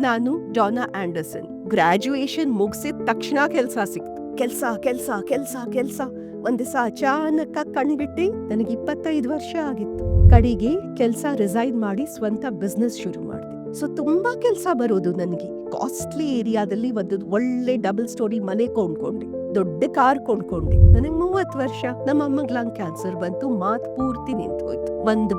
ನಾನು Dana Anderson. Graduation ಮುಗಿಸಿದ ತಕ್ಷಣ ಕೆಲಸ ಸಿಕ್ತು. ಕೆಲಸ ಕೆಲಸ ಕೆಲಸ ಕೆಲಸ. ಒಂದ್ ದಿವಸ ಅಚಾನಕ್ ಕಣ್ಬಿಟ್ಟೆ ನನಗೆ ಇಪ್ಪತ್ತೈದು ವರ್ಷ ಆಗಿತ್ತು. ಕಡೆಗೆ ಕೆಲಸ ರಿಸೈನ್ ಮಾಡಿ ಸ್ವಂತ ಬಿಸ್ನೆಸ್ ಶುರು ಮಾಡಿದೆ. ಸೊ ತುಂಬಾ ಕೆಲಸ ಬರೋದು ನನಗೆ. ಕಾಸ್ಟ್ಲಿ ಏರಿಯಾದಲ್ಲಿ ಒಂದು ಒಳ್ಳೆ ಡಬಲ್ ಸ್ಟೋರಿ ಮನೆ ಕೊಂಡ್ಕೊಂಡೆ. ದೊಡ್ಡ ಕಾರ್ ಕೊಂಡ್ಕೊಂಡೆ. ನನಗೆ ಮೂವತ್ತು ವರ್ಷ. ನಮ್ಮ ಅಮ್ಮಗ್ ಲಂಗ್ ಕ್ಯಾನ್ಸರ್ ಬಂತು. ಮಾತ್ ಪೂರ್ತಿ ನಿಂತು ಹೋಯ್ತು ಒಂದು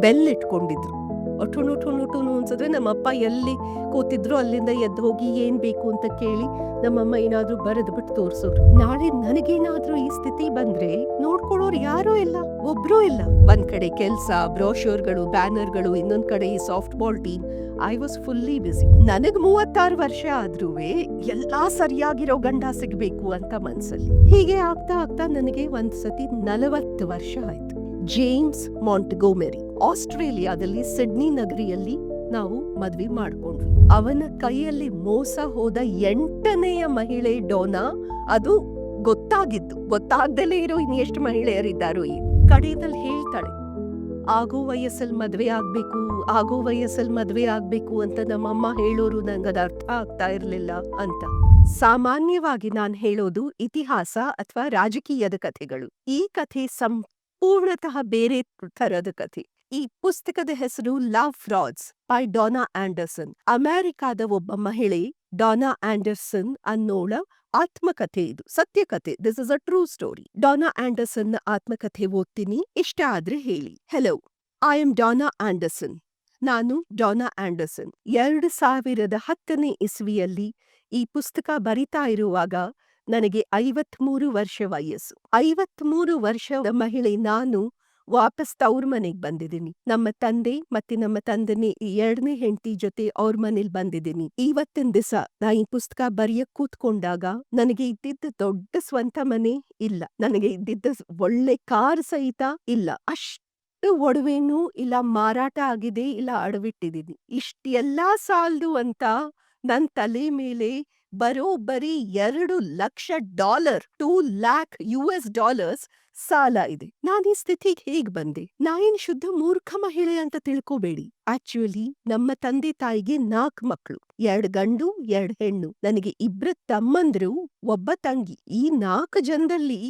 ಬೆಲ್ ಇಟ್ಕೊಂಡಿದ್ರು. ಒಟುನು ಟುನು ಟುನು ಅನ್ಸಿದ್ರೆ ನಮ್ಮಪ್ಪ ಎಲ್ಲಿ ಕೂತಿದ್ರು ಅಲ್ಲಿಂದ ಎದ್ದು ಹೋಗಿ ಏನ್ ಬೇಕು ಅಂತ ಕೇಳಿ ನಮ್ಮಮ್ಮ ಏನಾದ್ರೂ ಬರೆದು ಬಿಟ್ಟು ತೋರ್ಸೋರು. ನಾಳೆ ನನಗೇನಾದ್ರೂ ಈ ಸ್ಥಿತಿ ಬಂದ್ರೆ ನೋಡ್ಕೊಳ್ಳೋರು ಯಾರೂ ಇಲ್ಲ, ಒಬ್ರೂ ಇಲ್ಲ. ಒಂದ್ ಕಡೆ ಕೆಲ್ಸ ಬ್ರೋಶೋರ್ಗಳು ಬ್ಯಾನರ್ಗಳು, ಇನ್ನೊಂದ್ ಕಡೆ ಈ softball team. I was fully busy ನನಗ್ ಮೂವತ್ತಾರು ವರ್ಷ ಆದ್ರೂ ಎಲ್ಲಾ ಸರಿಯಾಗಿರೋ ಗಂಡ ಸಿಗ್ಬೇಕು ಅಂತ ಮನ್ಸಲ್ಲಿ. ಹೀಗೆ ಆಗ್ತಾ ಆಗ್ತಾ ನನಗೆ ಒಂದ್ ಸತಿ ನಲವತ್ತು ವರ್ಷ ಆಯ್ತು. ಜೇಮ್ಸ್ ಮಾಂಟ್ಗೋಮೆರಿ ಆಸ್ಟ್ರೇಲಿಯಾದಲ್ಲಿ ಸಿಡ್ನಿ ನಗರಿಯಲ್ಲಿ ನಾವು ಮದ್ವೆ ಮಾಡ್ಕೊಂಡ್ವಿ. ಅವನ ಕೈಯಲ್ಲಿ ಮೋಸ ಹೋದ ಎಂಟನೆಯ ಮಹಿಳೆ ಡೋನಾ, ಅದು ಗೊತ್ತಾಗಿದ್ದು ಗೊತ್ತಾಗ್ದಲೇ ಇರೋ ಇನ್ ಎಷ್ಟು ಮಹಿಳೆಯರಿದ್ದಾರೋ ಈ ಕಡೆಯಲ್ಲಿ ಹೇಳ್ತಾಳೆ, ಆಗೋ ವಯಸ್ಸಲ್ಲಿ ಮದ್ವೆ ಆಗ್ಬೇಕು, ಆಗೋ ವಯಸ್ಸಲ್ಲಿ ಮದ್ವೆ ಆಗ್ಬೇಕು ಅಂತ ನಮ್ಮಮ್ಮ ಹೇಳೋರು ನಂಗದ ಅರ್ಥ ಆಗ್ತಾ ಇರ್ಲಿಲ್ಲ ಅಂತ. ಸಾಮಾನ್ಯವಾಗಿ ನಾನ್ ಹೇಳೋದು ಇತಿಹಾಸ ಅಥವಾ ರಾಜಕೀಯದ ಕಥೆಗಳು. ಈ ಕಥೆ ಸಂಪೂರ್ಣತಃ ಬೇರೆ ಥರದ ಕಥೆ. ಈ ಪುಸ್ತಕದ ಹೆಸರು love frauds by Dana Anderson. ಅಮೆರಿಕಾದ ಒಬ್ಬ ಮಹಿಳೆ ಡಾನಾ ಆಂಡರ್ಸನ್ ಅನ್ನೋಳ ಆತ್ಮಕಥೆ ಇದು, ಸತ್ಯಕಥೆ. This is a true story Dana ಆಂಡರ್ಸನ್ನ ಆತ್ಮಕಥೆ ಓದ್ತೀನಿ, ಇಷ್ಟ ಆದ್ರೆ ಹೇಳಿ. Hello I am Dana Anderson. ನಾನು ಡಾನಾ ಆಂಡರ್ಸನ್. ಎರಡು ಸಾವಿರದ ಹತ್ತನೇ ಇಸ್ವಿಯಲ್ಲಿ ಈ ಪುಸ್ತಕ ಬರಿತಾ ಇರುವಾಗ ನನಗೆ ಐವತ್ಮೂರು ವರ್ಷ ವಯಸ್ಸು. ಐವತ್ಮೂರು ವರ್ಷದ ಮಹಿಳೆ ನಾನು ವಾಪಸ್ ತವ್ರ ಮನೆಗ್ ಬಂದಿದ್ದೀನಿ. ನಮ್ಮ ತಂದೆ ಮತ್ತೆ ನಮ್ಮ ತಂದೆನೇ ಎರಡನೇ ಹೆಂಡತಿ ಜೊತೆ ಅವ್ರ ಮನೇಲಿ ಬಂದಿದ್ದೀನಿ. ಇವತ್ತಿನ ದಿವಸ ನಾ ಈ ಪುಸ್ತಕ ಬರೆಯಕ್ ಕೂತ್ಕೊಂಡಾಗ ನನಗೆ ಇದ್ದಿದ್ದ ದೊಡ್ಡ ಸ್ವಂತ ಮನೆ ಇಲ್ಲ. ನನಗೆ ಇದ್ದಿದ್ದ ಒಳ್ಳೆ ಕಾರ್ ಸಹಿತ ಇಲ್ಲ. ಅಷ್ಟು ಒಡವೆನೂ ಇಲ್ಲ, ಮಾರಾಟ ಆಗಿದೆ ಇಲ್ಲ, ಅಡವಿಟ್ಟಿದ್ದೀನಿ. ಇಷ್ಟೆಲ್ಲಾ ಸಾಲದು ಅಂತ ನನ್ ತಲೆ ಮೇಲೆ ಬರೋಬ್ಬರಿ ಎರಡು lakh dollar, two lakh U S dollars ಸಾಲ ಇದೆ. ನಾನ್ ಈ ಸ್ಥಿತಿಗೆ ಹೇಗ್ ಬಂದೆ? ನಾನೇನ್ ಶುದ್ಧ ಮೂರ್ಖ ಮಹಿಳೆ ಅಂತ ತಿಳ್ಕೋಬೇಡಿ. ಆಕ್ಚುಲಿ ನಮ್ಮ ತಂದೆ ತಾಯಿಗೆ ನಾಲ್ಕ್ ಮಕ್ಳು, ಎರಡ್ ಗಂಡು, ಎರಡ್ ಹೆಣ್ಣು. ನನಗೆ ಇಬ್ರ ತಮ್ಮಂದ್ರು, ಒಬ್ಬ ತಂಗಿ. ಈ ನಾಲ್ಕು ಜನದಲ್ಲಿ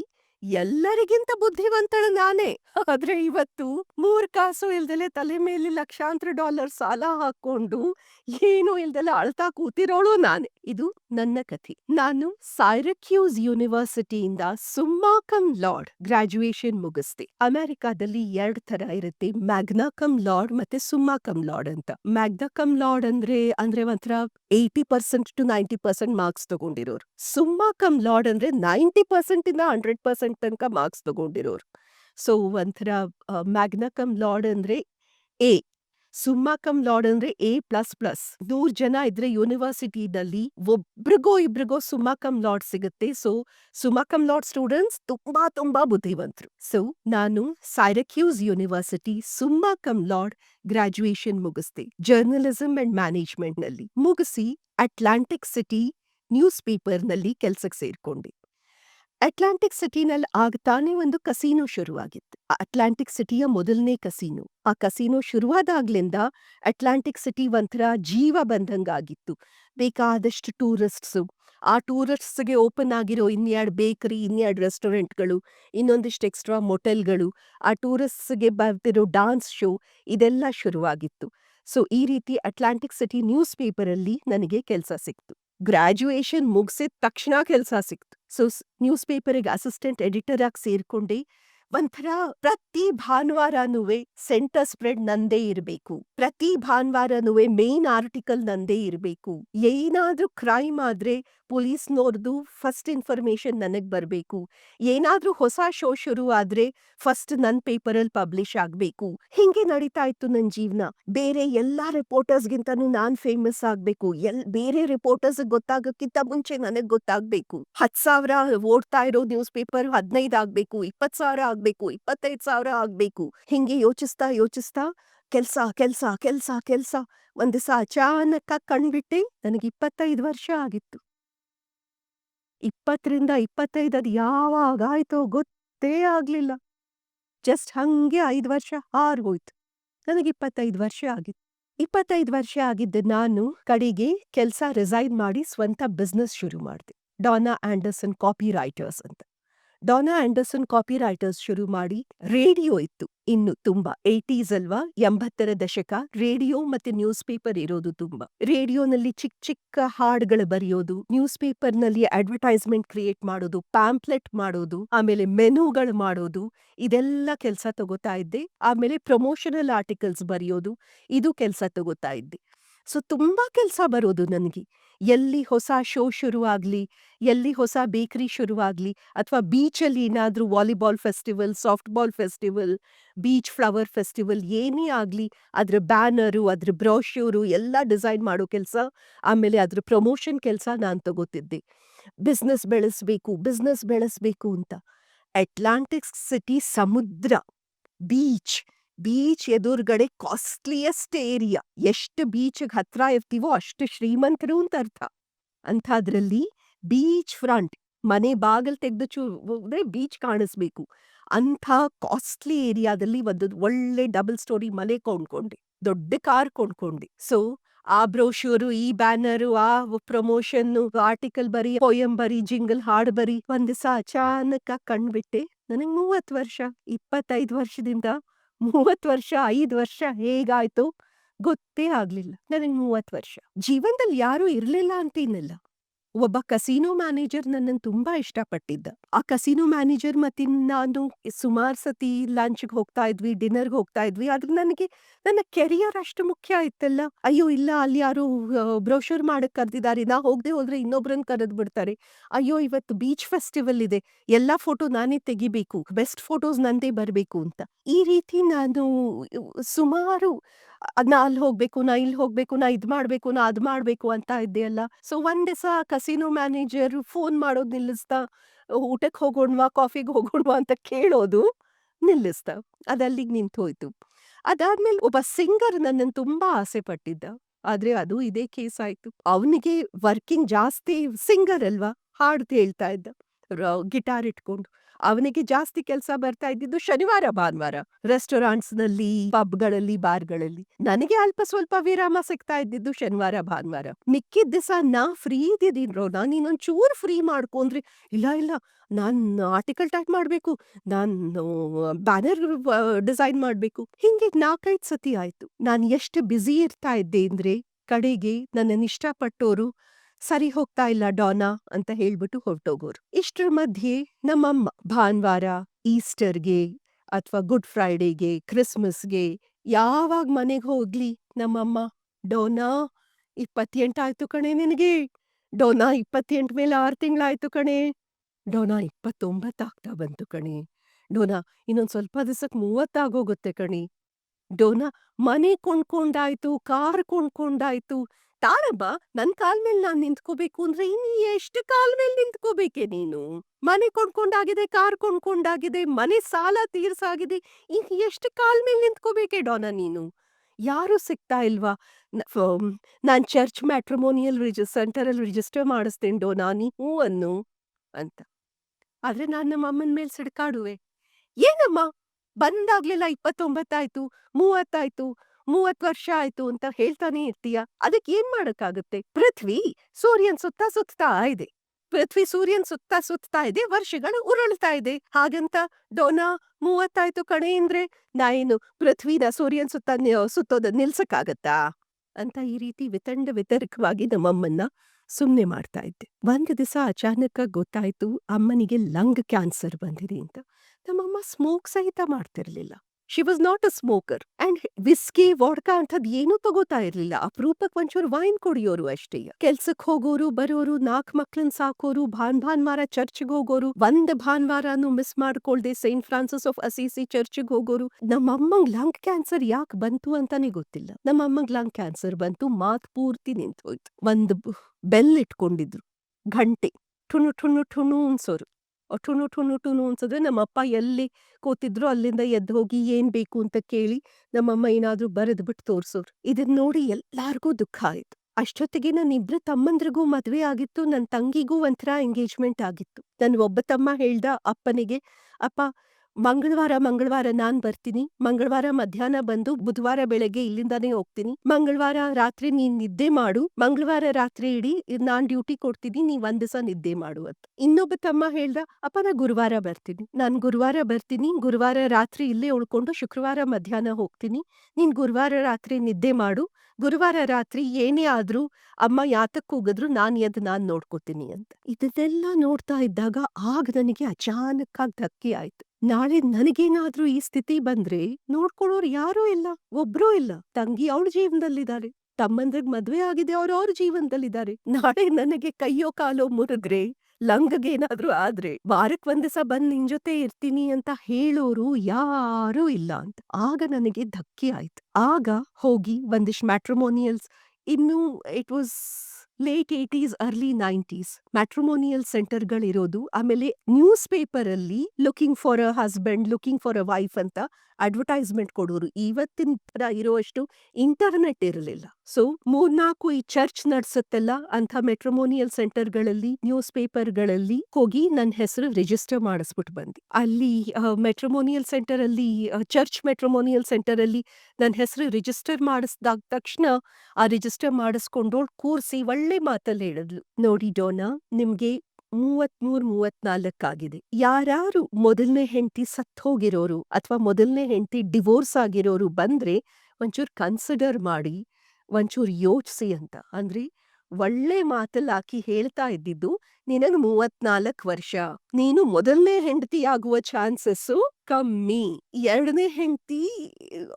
ಎಲ್ಲರಿಗಿಂತ ಬುದ್ಧಿವಂತಳು ನಾನೇ. ಆದ್ರೆ ಇವತ್ತು ಮೂರ್ ಕಾಸು ಇಲ್ದಲೆ ತಲೆ ಮೇಲೆ ಲಕ್ಷಾಂತರ ಡಾಲರ್ ಸಾಲ ಹಾಕೊಂಡು ಏನು ಇಲ್ದಲೆ ಅಳ್ತಾ ಕೂತಿರೋಳು ನಾನೇ. ಇದು ನನ್ನ ಕಥೆ. ನಾನು ಸೈರಕ್ಯೂಸ್ ಯೂನಿವರ್ಸಿಟಿಯಿಂದ ಸುಮ್ಮಾಕಂ ಲಾರ್ಡ್ ಗ್ರಾಜುಯೇಷನ್ ಮುಗಿಸ್ದೆ. ಅಮೆರಿಕಾದಲ್ಲಿ ಎರಡ್ ತರ ಇರುತ್ತೆ. ಮ್ಯಾಗ್ನಾಕಮ್ ಲಾರ್ಡ್ ಮತ್ತೆ ಸುಮ್ಮಾಕಂ ಲಾರ್ಡ್ ಅಂತ. ಮ್ಯಾಗ್ನಾಕಮ್ ಲಾರ್ಡ್ ಅಂದ್ರೆ ಅಂದ್ರೆ ಒಂಥರ eighty percent to ninety percent marks ತಗೊಂಡಿರೋರು. Summa cum laude ಅಂದ್ರೆ ನೈಂಟಿ ಪರ್ಸೆಂಟ್ ಇಂದ ಹಂಡ್ರೆಡ್ ಪರ್ಸೆಂಟ್ ತನಕ ಮಾರ್ಕ್ಸ್ ತಗೊಂಡಿರೋರು. ಸೊ, ಒಂಥರ ಮ್ಯಾಗ್ನಕಮ್ ಲಾರ್ಡ್ ಅಂದರೆ ಎ. ಸುಮ್ಮಾಕಮ್ ಲಾರ್ಡ್ ಅಂದ್ರೆ ಎ ಪ್ಲಸ್ ಪ್ಲಸ್. ನೂರ್ ಜನ ಇದ್ರೆ ಯೂನಿವರ್ಸಿಟಿನಲ್ಲಿ ಒಬ್ರಿಗೋ ಇಬ್ರಿಗೋ ಸುಮ್ಮಾಕಮ್ ಲಾರ್ಡ್ ಸಿಗುತ್ತೆ. So summa cum laude students ತುಂಬಾ ತುಂಬಾ ಬುದ್ಧಿವಂತರು. ಸೊ, ನಾನು Syracuse university summa cum laude graduation ಮುಗಿಸ್ತೆ journalism and ಮ್ಯಾನೇಜ್ಮೆಂಟ್ನಲ್ಲಿ ಮುಗಿಸಿ ಅಟ್ಲಾಂಟಿಕ್ ಸಿಟಿ ನ್ಯೂಸ್ ಪೇಪರ್ನಲ್ಲಿ ಕೆಲ್ಸಕ್ಕೆ ಸೇರ್ಕೊಂಡೆ. ಅಟ್ಲಾಂಟಿಕ್ ಸಿಟಿನಲ್ಲಿ ಆಗ್ತಾನೆ ಒಂದು ಕಸೀನೋ ಶುರುವಾಗಿತ್ತು. ಅಟ್ಲಾಂಟಿಕ್ ಸಿಟಿಯ ಮೊದಲನೇ ಕಸೀನೋ. ಆ ಕಸೀನೋ ಶುರುವಾದಾಗ್ಲಿಂದ ಅಟ್ಲಾಂಟಿಕ್ ಸಿಟಿ ಒಂಥರ ಜೀವ ಬಂದಂಗಾಗಿತ್ತು. ಬೇಕಾದಷ್ಟು ಟೂರಿಸ್ಟ್ಸು. ಆ ಟೂರಿಸ್ಟ್ಸ್ಗೆ ಓಪನ್ ಆಗಿರೋ ಇನ್ಯಾಡ್ ಬೇಕರಿ ಇನ್ನೆರಡು ರೆಸ್ಟೋರೆಂಟ್ಗಳು, ಇನ್ನೊಂದಿಷ್ಟು ಎಕ್ಸ್ಟ್ರಾ ಮೊಟೆಲ್ಗಳು, ಆ ಟೂರಿಸ್ಟ್ಸ್ಗೆ ಬರ್ತಿರೋ ಡಾನ್ಸ್ ಶೋ ಇದೆಲ್ಲ ಶುರುವಾಗಿತ್ತು. ಸೊ, ಈ ರೀತಿ ಅಟ್ಲಾಂಟಿಕ್ ಸಿಟಿ ನ್ಯೂಸ್ ಪೇಪರಲ್ಲಿ ನನಗೆ ಕೆಲಸ ಸಿಕ್ತು. ಗ್ರಾಜುಯೇಷನ್ ಮುಗಿಸಿದ ತಕ್ಷಣ ಕೆಲಸ ಸಿಕ್ತು. ಸೊ ನ್ಯೂಸ್ ಪೇಪರಿಗೆ ಅಸಿಸ್ಟೆಂಟ್ ಎಡಿಟರ್ ಆಗಿ ಸೇರ್ಕೊಂಡೆ. ಒಂಥರ ಪ್ರತಿ ಭಾನುವಾರನುವೆ ಸೆಂಟರ್ ಸ್ಪ್ರೆಡ್ ನಂದೇ ಇರಬೇಕು. ಪ್ರತಿ ಭಾನುವಾರನುವೆ ಮೇನ್ ಆರ್ಟಿಕಲ್ ನಂದೇ ಇರಬೇಕು. ಏನಾದ್ರೂ ಕ್ರೈಮ್ ಆದ್ರೆ ಪೊಲೀಸ್ನೋರ್ದು ಫಸ್ಟ್ ಇನ್ಫಾರ್ಮೇಶನ್ ನನಗೆ ಬರಬೇಕು. ಏನಾದ್ರೂ ಹೊಸ ಶೋ ಶುರು ಆದ್ರೆ ಫಸ್ಟ್ ನನ್ ಪೇಪರಲ್ಲಿ ಪಬ್ಲಿಷ್ ಆಗ್ಬೇಕು. ಹಿಂಗೆ ನಡೀತಾ ಇತ್ತು ನನ್ ಜೀವನ. ಬೇರೆ ಎಲ್ಲಾ ರಿಪೋರ್ಟರ್ಸ್ಗಿಂತನೂ ನಾನ್ ಫೇಮಸ್ ಆಗ್ಬೇಕು. ಎಲ್, ಬೇರೆ ರಿಪೋರ್ಟರ್ಸ್ ಗೊತ್ತಾಗಕ್ಕಿಂತ ಮುಂಚೆ ನನಗೆ ಗೊತ್ತಾಗ್ಬೇಕು. ಹತ್ ಸಾವಿರ ಓಡ್ತಾ ಇರೋ ನ್ಯೂಸ್ ಪೇಪರ್ ಹದಿನೈದು ಆಗ್ಬೇಕು. ಇಪ್ಪತ್ ಸಾವಿರ ಆಗ್ಬೇಕು, ಇಪ್ಪತ್ತೈದು ಸಾವಿರ ಆಗ್ಬೇಕು. ಹಿಂಗೆ ಯೋಚಿಸ್ತಾ ಯೋಚಿಸ್ತಾ ಕೆಲ್ಸ ಕೆಲ್ಸ ಕೆಲ್ಸ ಕೆಲ್ಸ. ಒಂದ್ ದಿವಸ ಅಚಾನಕ್ ಕಣ್ಬಿಟ್ಟೆ ನನಗೆ ಇಪ್ಪತ್ತೈದು ವರ್ಷ ಆಗಿತ್ತು. ಇಪ್ಪತ್ತರಿಂದ ಇಪ್ಪತ್ತೈದು ಅದು ಯಾವಾಗ ಆಯ್ತೋ ಗೊತ್ತೇ ಆಗ್ಲಿಲ್ಲ. ಜಸ್ಟ್ ಹಂಗೆ ಐದು ವರ್ಷ ಹಾರು ಹೋಯ್ತು. ನನಗೆ ಇಪ್ಪತ್ತೈದು ವರ್ಷ ಆಗಿತ್ತು. ಇಪ್ಪತ್ತೈದು ವರ್ಷ ಆಗಿದ್ದ ನಾನು ಕಡೆಗೆ ಕೆಲಸ ರಿಸೈನ್ ಮಾಡಿ ಸ್ವಂತ ಬಿಸ್ನೆಸ್ ಶುರು ಮಾಡಿದೆ. ಡಾನಾ ಆಂಡರ್ಸನ್ ಕಾಪಿ ರೈಟರ್ಸ್ ಅಂತ. ಡಾನಾ ಆಂಡರ್ಸನ್ ಕಾಪಿ ರೈಟರ್ಸ್ ಶುರು ಮಾಡಿ ರೇಡಿಯೋ ಇತ್ತು. ಇನ್ನು ತುಂಬಾ ಏಟೀಸ್ ಅಲ್ವಾ? ಎಂಬತ್ತರ ದಶಕ ರೇಡಿಯೋ ಮತ್ತೆ ನ್ಯೂಸ್ ಪೇಪರ್ ಇರೋದು ತುಂಬಾ. ರೇಡಿಯೋನಲ್ಲಿ ಚಿಕ್ಕ ಚಿಕ್ಕ ಹಾಡುಗಳು ಬರೆಯೋದು, ನ್ಯೂಸ್ ಪೇಪರ್ನಲ್ಲಿ ಅಡ್ವರ್ಟೈಸ್ಮೆಂಟ್ ಕ್ರಿಯೇಟ್ ಮಾಡೋದು, ಪ್ಯಾಂಪ್ಲೆಟ್ ಮಾಡೋದು, ಆಮೇಲೆ ಮೆನುಗಳು ಮಾಡೋದು, ಇದೆಲ್ಲ ಕೆಲಸ ತಗೋತಾ ಇದ್ದೆ. ಆಮೇಲೆ ಪ್ರಮೋಷನಲ್ ಆರ್ಟಿಕಲ್ಸ್ ಬರೆಯೋದು, ಇದು ಕೆಲಸ ತಗೋತಾ ಇದ್ದೆ. ಸೊ, ತುಂಬಾ ಕೆಲಸ ಬರೋದು ನನಗೆ. ಎಲ್ಲಿ ಹೊಸ ಶೋ ಶುರುವಾಗಲಿ, ಎಲ್ಲಿ ಹೊಸ ಬೇಕರಿ ಶುರುವಾಗಲಿ ಅಥವಾ ಬೀಚಲ್ಲಿ ಏನಾದರೂ volleyball festival, softball festival, beach flower festival ಏನೇ ಆಗಲಿ, ಅದ್ರ ಬ್ಯಾನರು, ಅದ್ರ ಬ್ರೋಶ್ಯೂರು ಎಲ್ಲ ಡಿಸೈನ್ ಮಾಡೋ ಕೆಲಸ, ಆಮೇಲೆ ಅದ್ರ ಪ್ರಮೋಷನ್ ಕೆಲಸ ನಾನು ತಗೋತಿದ್ದೆ. ಬಿಸ್ನೆಸ್ ಬೆಳೆಸಬೇಕು ಬಿಸ್ನೆಸ್ ಬೆಳೆಸಬೇಕು ಅಂತ. ಅಟ್ಲಾಂಟಿಕ್ ಸಿಟಿ ಸಮುದ್ರ, ಬೀಚ್. ಬೀಚ್ ಎದುರುಗಡೆ ಕಾಸ್ಟ್ಲಿಯೆಸ್ಟ್ ಏರಿಯಾ. ಎಷ್ಟು ಬೀಚ್ಗೆ ಹತ್ರ ಇರ್ತೀವೋ ಅಷ್ಟು ಶ್ರೀಮಂತರು ಅಂತ ಅರ್ಥ. ಅಂಥದ್ರಲ್ಲಿ ಬೀಚ್ ಫ್ರಂಟ್, ಮನೆ ಬಾಗಲ್ ತೆಗೆದು ಚೂ ಹೋದ್ರೆ ಬೀಚ್ ಕಾಣಿಸ್ಬೇಕು. ಅಂಥ ಕಾಸ್ಟ್ಲಿ ಏರಿಯಾದಲ್ಲಿ ಒಂದು ಒಳ್ಳೆ ಡಬಲ್ ಸ್ಟೋರಿ ಮನೆ ಕೊಂಡ್ಕೊಂಡೆ, ದೊಡ್ಡ ಕಾರ್ ಕೊಂಡ್ಕೊಂಡೆ. ಸೊ, ಆ ಬ್ರೋಶೂರು ಈ ಬ್ಯಾನರು, ಆ ಪ್ರಮೋಷನ್ ಆರ್ಟಿಕಲ್ ಬರಿ, ಪೋಯಂ ಬರಿ, ಜಿಂಗಲ್ ಹಾಡ್ ಬರಿ ಒಂದ್ ದಿವಸ ಅಚಾನಕ ಕಂಡ್ಬಿಟ್ಟೆ. ನನಗ್ ಮೂವತ್ ವರ್ಷ, ಇಪ್ಪತ್ತೈದು ವರ್ಷದಿಂದ ಮೂವತ್ ವರ್ಷ, ಐದು ವರ್ಷ ಹೇಗಾಯ್ತು? ಗೊತ್ತೇ ಆಗ್ಲಿಲ್ಲ. ನನಗೆ ಮೂವತ್ತು ವರ್ಷ. ಜೀವನದಲ್ಲಿ ಯಾರೂ ಇರ್ಲಿಲ್ಲ ಅಂತೀನಲ್ಲ ಒಬ್ಬ ಕಸೀನೋ ಮ್ಯಾನೇಜರ್ ನನ್ನನ್ನು ತುಂಬಾ ಇಷ್ಟಪಟ್ಟಿದ್ದ. ಆ ಕಸಿನೋ ಮ್ಯಾನೇಜರ್ ಮತ್ತೆ ನಾನು ಸುಮಾರ್ ಸತಿ ಲಂಚ್ಗೆ ಹೋಗ್ತಾ ಇದ್ವಿ ಡಿನ್ನರ್ಗೆ ಹೋಗ್ತಾ ಇದ್ವಿ. ಆದ್ರೆ ನನಗೆ, ನನ್ನ ಕೆರಿಯರ್ ಅಷ್ಟು ಮುಖ್ಯ ಆಯ್ತಲ್ಲ ಅಯ್ಯೋ, ಇಲ್ಲ, ಅಲ್ಲಿ ಯಾರು ಬ್ರೋಷರ್ ಮಾಡಕ್ ಕರೆದಿದ್ದಾರೆ. ನಾ ಹೋಗದೆ ಹೋದ್ರೆ ಇನ್ನೊಬ್ರನ್ನ ಕರೆದು ಬಿಡ್ತಾರೆ. ಅಯ್ಯೋ, ಇವತ್ತು ಬೀಚ್ ಫೆಸ್ಟಿವಲ್ ಇದೆ. ಎಲ್ಲಾ ಫೋಟೋ ನಾನೇ ತೆಗಿಬೇಕು. ಬೆಸ್ಟ್ ಫೋಟೋಸ್ ನಂದೇ ಬರಬೇಕು ಅಂತ. ಈ ರೀತಿ ನಾನು, ಸುಮಾರು, ನಾ ಅಲ್ಲಿ ಹೋಗ್ಬೇಕು, ನಾ ಇಲ್ಲಿ ಹೋಗ್ಬೇಕು, ನಾ ಇದ್ ಮಾಡ್ಬೇಕು, ನಾ ಅದ್ ಮಾಡ್ಬೇಕು ಅಂತ ಇದ್ದೆ ಅಲ್ಲ. ಸೊ ಒಂದ್ ದಿವಸ ಕಸಿನೋ ಮ್ಯಾನೇಜರ್ ಫೋನ್ ಮಾಡೋದ್ ನಿಲ್ಲಿಸ್ತಾ ಊಟಕ್ಕೆ ಹೋಗೋಣವಾ, ಕಾಫಿಗೆ ಹೋಗೋಣವಾ ಅಂತ ಕೇಳೋದು ನಿಲ್ಲಿಸ್ದ. ಅದಲ್ಲಿಗೆ ನಿಂತು ಹೋಯ್ತು ಅದಾದ್ಮೇಲೆ ಒಬ್ಬ ಸಿಂಗರ್ ನನ್ನನ್ನು ತುಂಬಾ ಆಸೆ ಪಟ್ಟಿದ್ದ. ಆದ್ರೆ ಅದು ಇದೇ ಕೇಸ್ ಆಯ್ತು. ಅವನಿಗೆ ವರ್ಕಿಂಗ್ ಜಾಸ್ತಿ ಸಿಂಗರ್ ಅಲ್ವಾ ಹಾಡು ಹೇಳ್ತಾ ಇದ್ದ. ಗಿಟಾರ್ ಇಟ್ಕೊಂಡು. ಅವನಿಗೆ ಜಾಸ್ತಿ ಕೆಲಸ ಬರ್ತಾ ಇದ್ದಿದ್ದು ಶನಿವಾರ, ಭಾನುವಾರ. ರೆಸ್ಟೋರೆಂಟ್ಸ್ನಲ್ಲಿ ಪಬ್ಗಳಲ್ಲಿ, ಬಾರ್ಗಳಲ್ಲಿ. ನನಗೆ ಅಲ್ಪ ಸ್ವಲ್ಪ ವಿರಾಮ ಸಿಗ್ತಾ ಇದ್ದಿದ್ದು ಶನಿವಾರ, ಭಾನುವಾರ. ಮಿಕ್ಕಿದ ದಿವಸ ನಾ ಫ್ರೀ ಇದ್ದಿದ್ದೀನ್ರೋ ನಾನು ನೀನೊಂದ್ ಚೂರ್ ಫ್ರೀ ಮಾಡ್ಕೊಂಡ್ರಿ, ಇಲ್ಲ ಇಲ್ಲ, ನಾನ್ ಆರ್ಟಿಕಲ್ ಟೈಪ್ ಮಾಡ್ಬೇಕು, ನಾನು ಬ್ಯಾನರ್ ಡಿಸೈನ್ ಮಾಡ್ಬೇಕು. ಹಿಂಗೆ ನಾಲ್ಕೈದು ಸತಿ ಆಯ್ತು. ನಾನು ಎಷ್ಟು ಬ್ಯುಸಿ ಇರ್ತಾ ಇದ್ದೆ ಅಂದ್ರೆ, ಕಡೆಗೆ ನನ್ನನ್ನು ಇಷ್ಟಪಟ್ಟೋರು ಸರಿ ಹೋಗ್ತಾ ಇಲ್ಲ ಡಾನಾ ಅಂತ ಹೇಳ್ಬಿಟ್ಟು ಹೊರಟೋಗೋರು. ಇಷ್ಟರ ಮಧ್ಯೆ ನಮ್ಮಮ್ಮ ಭಾನುವಾರ, ಈಸ್ಟರ್ಗೆ ಅಥವಾ ಗುಡ್ ಫ್ರೈಡೇಗೆ, ಕ್ರಿಸ್ಮಸ್ಗೆ ಯಾವಾಗ ಮನೆಗೆ ಹೋಗ್ಲಿ ನಮ್ಮಮ್ಮ? ಡೋನಾ, ಇಪ್ಪತ್ತೆಂಟಾಯ್ತು ಕಣೆ ನಿನಗೆ. ಡೋನಾ, ಇಪ್ಪತ್ತೆಂಟು ಮೇಲೆ ಆರು ತಿಂಗಳಾಯ್ತು ಕಣೆ. ಡೋನಾ ಇಪ್ಪತ್ತೊಂಬತ್ತಾಗ್ತಾ ಬಂತು ಕಣೆ. ಡೋನಾ, ಇನ್ನೊಂದು ಸ್ವಲ್ಪ ದಿವಸಕ್ಕೆ ಮೂವತ್ತಾಗೋಗುತ್ತೆ ಕಣಿ. ಡೋನಾ, ಮನೆ ಕೊಂಡ್ಕೊಂಡಾಯ್ತು, ಕಾರ್ ಕೊಂಡ್ಕೊಂಡಾಯ್ತು. ತಾಳಮ್ಮ ನನ್ ಕಾಲ್ ಮೇಲೆ ನಾನ್ ನಿಂತ್ಕೋಬೇಕು ಅಂದ್ರೆ ಇನ್ ಎಷ್ಟು ಕಾಲ್ ಮೇಲೆ ನಿಂತ್ಕೋಬೇಕೆ ನೀನು? ಮನೆ ಕೊಂಡ್ಕೊಂಡಾಗಿದೆ, ಕಾರ್ ಕೊಂಡ್ಕೊಂಡಾಗಿದೆ, ಮನೆ ಸಾಲ ತೀರ್ಸಾಗಿದೆ ಇನ್ ಎಷ್ಟು ಕಾಲ್ ಮೇಲೆ ನಿಂತ್ಕೋಬೇಕೆ ಡೋನಾ ನೀನು? ಯಾರು ಸಿಗ್ತಾ ಇಲ್ವಾ? ನಾನ್ ಚರ್ಚ್ ಮ್ಯಾಟ್ರಿಮೋನಿಯಲ್ ರಿಜಿಸ್ ಸೆಂಟರ್ ಅಲ್ಲಿ ರಿಜಿಸ್ಟರ್ ಮಾಡಿಸ್ತೇನೆ ಡೋನಾ ನೀ ಹ್ಞೂ ಅನ್ನು ಅಂತ. ಆದ್ರೆ ನಾನ್ ನಮ್ಮ ಅಮ್ಮನ ಮೇಲೆ ಸಿಡ್ಕಾಡುವೆ. ಏನಮ್ಮ? ಬಂದಾಗ್ಲೆಲ್ಲ ಇಪ್ಪತ್ತೊಂಬತ್ತಾಯ್ತು, ಮೂವತ್ತಾಯ್ತು ಮೂವತ್ ವರ್ಷ ಆಯ್ತು ಅಂತ ಹೇಳ್ತಾನೆ ಇರ್ತೀಯ? ಅದಕ್ಕೆ ಏನ್ ಮಾಡಕ್ಕಾಗುತ್ತೆ? ಪೃಥ್ವಿ ಸೂರ್ಯನ್ ಸುತ್ತ ಸುತ್ತಾ ಇದೆ. ಪೃಥ್ವಿ ಸೂರ್ಯನ್ ಸುತ್ತ ಸುತ್ತಾ ಇದೆ, ವರ್ಷಗಳು ಉರುಳ್ತಾ ಇದೆ. ಹಾಗಂತ ಡೋನಾ, ಮೂವತ್ತಾಯ್ತು ಕಣೆ ಅಂದ್ರೆ ನಾ ಏನು ಪೃಥ್ವಿನ ಸೂರ್ಯನ್ ಸುತ್ತ ಸುತ್ತೋದ ನಿಲ್ಸಕ್ಕಾಗತ್ತಾ? ಅಂತ ಈ ರೀತಿ ವಿತಂಡ ವಿತರಕವಾಗಿ ನಮ್ಮಮ್ಮನ್ನ ಸುಮ್ನೆ ಮಾಡ್ತಾ ಇದ್ದೆ. ಒಂದ್ ದಿವಸ ಅಚಾನಕ ಗೊತ್ತಾಯ್ತು, ಅಮ್ಮನಿಗೆ ಲಂಗ್ ಕ್ಯಾನ್ಸರ್ ಬಂದಿದೆ ಅಂತ. ನಮ್ಮಮ್ಮ ಸ್ಮೋಕ್ ಸಹಿತ ಮಾಡ್ತಿರ್ಲಿಲ್ಲ. She was not a smoker and whisky vodka ಅಂಥದ್ ಏನೂ ತಗೋತಾ ಇರ್ಲಿಲ್ಲ. ಅಪರೂಪಕ್ ಒಂಚೂರು ವೈನ್ ಕುಡಿಯೋರು ಅಷ್ಟೇ. ಕೆಲ್ಸಕ್ ಹೋಗೋರು, ಬರೋರು, ನಾಲ್ಕ್ ಮಕ್ಳನ್ ಸಾಕೋರು, ಭಾನ್ ಭಾನ್ವಾರ ಚರ್ಚ್ಗೆ ಹೋಗೋರು, ಒಂದ್ ಭಾನ್ವಾರನು ಮಿಸ್ ಮಾಡ್ಕೊಳ್ದೆ ಸೇಂಟ್ ಫ್ರಾನ್ಸಿಸ್ ಆಫ್ ಅಸಿಸಿ ಚರ್ಚ್ಗೆ ಹೋಗೋರು. ನಮ್ಮಮ್ಮಂಗ್ ಲಂಗ್ ಕ್ಯಾನ್ಸರ್ ಯಾಕೆ ಬಂತು ಅಂತಾನೆ ಗೊತ್ತಿಲ್ಲ. ನಮ್ಮಮ್ಮಂಗ್ ಲಂಗ್ ಕ್ಯಾನ್ಸರ್ ಬಂತು, ಮಾತ್ ಪೂರ್ತಿ ನಿಂತು ಹೋಯ್ತು ಒಂದ್ ಬೆಲ್ ಇಟ್ಕೊಂಡಿದ್ರು. ಘಂಟೆ. ಠುಣು ಠುಣು ಠುಣು ಅನ್ಸೋರು. ಟುನು ಟುನು ಠುಣು ಅನ್ಸಿದ್ರೆ ನಮ್ಮಪ್ಪ ಎಲ್ಲಿ ಕೂತಿದ್ರು ಅಲ್ಲಿಂದ ಎದ್ದು ಹೋಗಿ ಏನ್ ಬೇಕು ಅಂತ ಕೇಳಿ ನಮ್ಮಮ್ಮ ಏನಾದ್ರೂ ಬರೆದು ಬಿಟ್ಟು ತೋರ್ಸೋರು. ಇದನ್ನ ನೋಡಿ ಎಲ್ಲಾರ್ಗೂ ದುಃಖ ಆಯ್ತು. ಅಷ್ಟೊತ್ತಿಗೆ ನನ್ನ ಇಬ್ರು ತಮ್ಮಂದ್ರಿಗೂ ಮದ್ವೆ ಆಗಿತ್ತು ನನ್ನ ತಂಗಿಗೂ ಒಂಥರ ಎಂಗೇಜ್ಮೆಂಟ್ ಆಗಿತ್ತು. ನನ್ ಒಬ್ಬ ತಮ್ಮ ಹೇಳ್ದ ಅಪ್ಪನಿಗೆ, ಅಪ್ಪ ಮಂಗಳವಾರ ಮಂಗಳವಾರ ನಾನ್ ಬರ್ತೀನಿ. ಮಂಗಳವಾರ ಮಧ್ಯಾಹ್ನ ಬಂದು ಬುಧವಾರ ಬೆಳಗ್ಗೆ ಇಲ್ಲಿಂದಾನೇ ಹೋಗ್ತೀನಿ. ಮಂಗಳವಾರ ರಾತ್ರಿ ನೀನ್ ನಿದ್ದೆ ಮಾಡು. ಮಂಗಳವಾರ ರಾತ್ರಿ ಇಡೀ, ನಾನ್ ಡ್ಯೂಟಿ ಕೊಡ್ತೀನಿ ನೀ ಒಂದ್ ದಿವಸ ನಿದ್ದೆ ಮಾಡು ಅಂತ. ಇನ್ನೊಬ್ಬ ತಮ್ಮ ಹೇಳ್ದ, ಅಪ್ಪ, ನಾ ಗುರುವಾರ ಬರ್ತೀನಿ. ನಾನ್ ಗುರುವಾರ ಬರ್ತೀನಿ. ಗುರುವಾರ ರಾತ್ರಿ ಇಲ್ಲೇ ಉಳ್ಕೊಂಡು ಶುಕ್ರವಾರ ಮಧ್ಯಾಹ್ನ ಹೋಗ್ತೀನಿ. ನೀನ್ ಗುರುವಾರ ರಾತ್ರಿ ನಿದ್ದೆ ಮಾಡು. ಗುರುವಾರ ರಾತ್ರಿ ಏನೇ ಆದ್ರೂ ಅಮ್ಮ ಯಾತಕ್ಕೆ ಹೋಗಿದ್ರು ನಾನ್ ಎದ್ ನಾನ್ ನೋಡ್ಕೋತೀನಿ ಅಂತ. ಇದನ್ನೆಲ್ಲ ನೋಡ್ತಾ ಇದ್ದಾಗ ಆಗ ನನಗೆ ಅಚಾನಕ್ಕಾಗಿ ಧಕ್ಕೆ ಆಯ್ತು. ನಾಳೆ ನನಗೇನಾದ್ರೂ ಈ ಸ್ಥಿತಿ ಬಂದ್ರೆ ನೋಡ್ಕೊಳ್ಳೋರು ಯಾರೂ ಇಲ್ಲ, ಒಬ್ರೂ ಇಲ್ಲ. ತಂಗಿ ಅವಳ ಜೀವನದಲ್ಲಿದ್ದಾರೆ ತಮ್ಮಂದ್ರಿಗ್ ಮದ್ವೆ ಆಗಿದೆ ಅವ್ರ ಅವ್ರ ಜೀವನದಲ್ಲಿದ್ದಾರೆ ನಾಳೆ ನನಗೆ ಕೈಯೋ ಕಾಲೋ ಮುರಿದ್ರೆ, ಲಂಗಗೇನಾದ್ರೂ ಆದ್ರೆ ವಾರಕ್ ಒಂದಿಸ ಬಂದ್ ನಿನ್ ಜೊತೆ ಇರ್ತೀನಿ ಅಂತ ಹೇಳೋರು ಯಾರೂ ಇಲ್ಲ ಅಂತ. ಆಗ ನನಗೆ ಧಕ್ಕೆ ಆಯ್ತು. ಆಗ ಹೋಗಿ ಒಂದಿಷ್ಟು ಮ್ಯಾಟ್ರಿಮೋನಿಯಲ್ಸ್ ಇನ್ನು it was late eighties early nineties matrimonial ಸೆಂಟರ್ಗಳಿರೋದು ಆಮೇಲೆ ನ್ಯೂಸ್ ಪೇಪರ್ ಅಲ್ಲಿ looking for a husband looking for a wife ಅಂತ ಅಡ್ವರ್ಟೈಸ್ಮೆಂಟ್ ಕೊಡೋರು. ಇವತ್ತಿನ ತರ ಇರುವಷ್ಟು ಇಂಟರ್ನೆಟ್ ಇರಲಿಲ್ಲ. ಸೊ, ಮೂರ್ನಾಲ್ಕು ಈ ಚರ್ಚ್ ನಡೆಸುತ್ತೆಲ್ಲ ಅಂತ ಮೆಟ್ರೋಮೋನಿಯಲ್ ಸೆಂಟರ್ಗಳಲ್ಲಿ, ನ್ಯೂಸ್ ಪೇಪರ್ಗಳಲ್ಲಿ ಹೋಗಿ ನನ್ನ ಹೆಸರು ರಿಜಿಸ್ಟರ್ ಮಾಡಿಸ್ಬಿಟ್ಟು ಬಂದಿ. ಅಲ್ಲಿ ಮೆಟ್ರೋಮೋನಿಯಲ್ ಸೆಂಟರ್ ಅಲ್ಲಿ ಚರ್ಚ್ ಮೆಟ್ರೋಮೋನಿಯಲ್ ಸೆಂಟರ್ ಅಲ್ಲಿ ನನ್ನ ಹೆಸರು ರಿಜಿಸ್ಟರ್ ಮಾಡಿಸ್ದಾದ ತಕ್ಷಣ ಆ ರಿಜಿಸ್ಟರ್ ಮಾಡಿಸ್ಕೊಂಡೋಳ್ ಕೂರಿಸಿ ಒಳ್ಳೆ ಮಾತಲ್ಲಿ ಹೇಳಿದ್ಲು. ನೋಡಿ ಡೋನಾ, ನಿಮ್ಗೆ ಮೂವತ್ಮೂರ್ ಮೂವತ್ನಾಲ್ಕಾಗಿದೆ. ಯಾರು ಮೊದಲನೇ ಹೆಂಡತಿ ಸತ್ ಹೋಗಿರೋರು ಅಥವಾ ಮೊದಲನೇ ಹೆಂಡತಿ ಡಿವೋರ್ಸ್ ಆಗಿರೋರು ಬಂದ್ರೆ ಒಂಚೂರು ಕನ್ಸಿಡರ್ ಮಾಡಿ ಒಂಚೂರು ಯೋಚಿಸಿ ಅಂತ. ಅಂದ್ರೆ ಒಳ್ಳೆ ಮಾತಲ್ಲಿ ಆಕಿ ಹೇಳ್ತಾ ಇದ್ದಿದ್ದು, ನಿನಗ್ ಮೂವತ್ನಾಲ್ಕು ವರ್ಷ. ನೀನು ಮೊದಲನೇ ಹೆಂಡತಿ ಆಗುವ ಚಾನ್ಸಸ್ಸು ಕಮ್ಮಿ. ಎರಡನೇ ಹೆಂಡತಿ